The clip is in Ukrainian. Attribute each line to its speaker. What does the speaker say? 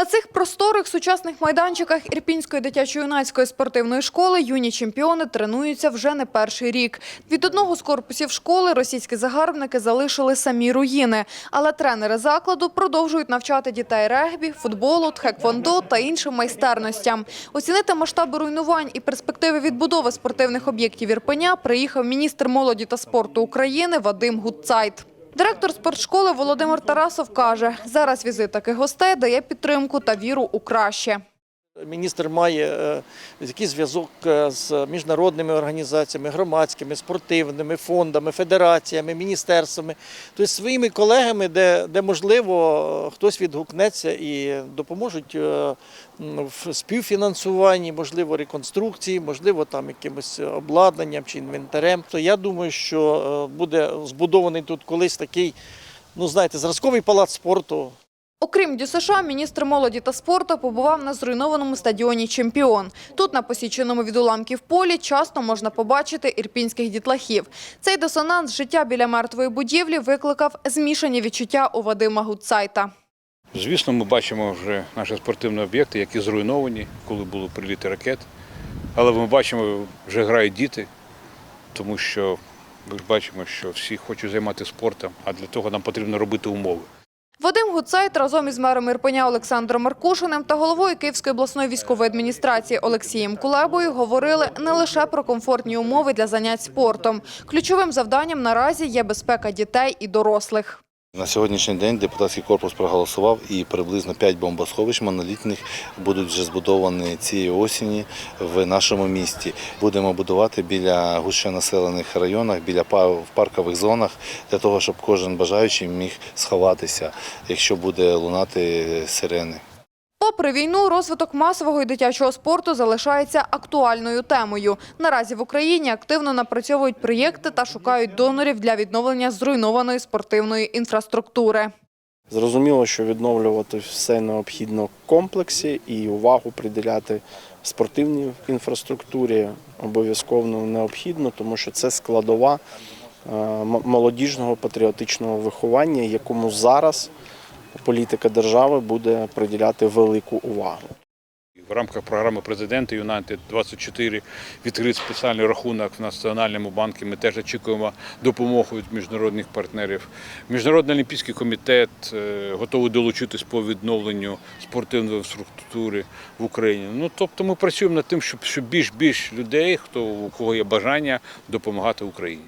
Speaker 1: На цих просторих сучасних майданчиках Ірпінської дитячо-юнацької спортивної школи юні чемпіони тренуються вже не перший рік. Від одного з корпусів школи російські загарбники залишили самі руїни, але тренери закладу продовжують навчати дітей регбі, футболу, тхеквондо та іншим майстерностям. Оцінити масштаби руйнувань і перспективи відбудови спортивних об'єктів Ірпеня приїхав міністр молоді та спорту України Вадим Гудцайт. Директор спортшколи Володимир Тарасов каже, зараз візит таких гостей дає підтримку та віру у краще.
Speaker 2: Міністр має е, якийсь зв'язок е, з міжнародними організаціями, громадськими, спортивними фондами, федераціями, міністерствами, тобто своїми колегами, де, де можливо хтось відгукнеться і допоможуть е, в співфінансуванні, можливо, реконструкції, можливо, там якимось обладнанням чи інвентарем. То я думаю, що буде збудований тут колись такий, ну знаєте, зразковий палац спорту.
Speaker 1: Окрім ДЮСШ, міністр молоді та спорту побував на зруйнованому стадіоні «Чемпіон». Тут, на посіченому від уламків полі, часто можна побачити ірпінських дітлахів. Цей дисонанс життя біля мертвої будівлі викликав змішані відчуття у Вадима Гудцайта.
Speaker 3: Звісно, ми бачимо вже наші спортивні об'єкти, які зруйновані, коли були приліти ракет. Але ми бачимо, вже грають діти, тому що ми бачимо, що всі хочуть займатися спортом, а для того нам потрібно робити умови.
Speaker 1: Вадим Гуцайт разом із мером Ірпеня Олександром Маркушиним та головою Київської обласної військової адміністрації Олексієм Кулебою говорили не лише про комфортні умови для занять спортом. Ключовим завданням наразі є безпека дітей і дорослих.
Speaker 4: На сьогоднішній день депутатський корпус проголосував і приблизно 5 бомбосховищ монолітних будуть вже збудовані цієї осені в нашому місті. Будемо будувати біля гущонаселених районах, біля в паркових зонах, для того, щоб кожен бажаючий міг сховатися, якщо буде лунати сирени.
Speaker 1: Попри війну, розвиток масового і дитячого спорту залишається актуальною темою. Наразі в Україні активно напрацьовують проєкти та шукають донорів для відновлення зруйнованої спортивної інфраструктури.
Speaker 5: Зрозуміло, що відновлювати все необхідно в комплексі і увагу приділяти спортивній інфраструктурі обов'язково необхідно, тому що це складова е, молодіжного патріотичного виховання, якому зараз політика держави буде приділяти велику увагу.
Speaker 3: В рамках програми президента Юнайтед 24 відкрит спеціальний рахунок в Національному банку. Ми теж очікуємо допомогу від міжнародних партнерів. Міжнародний олімпійський комітет е, готовий долучитись по відновленню спортивної інфраструктури в Україні. Ну тобто ми працюємо над тим, щоб щоб більш більш людей, хто у кого є бажання допомагати Україні.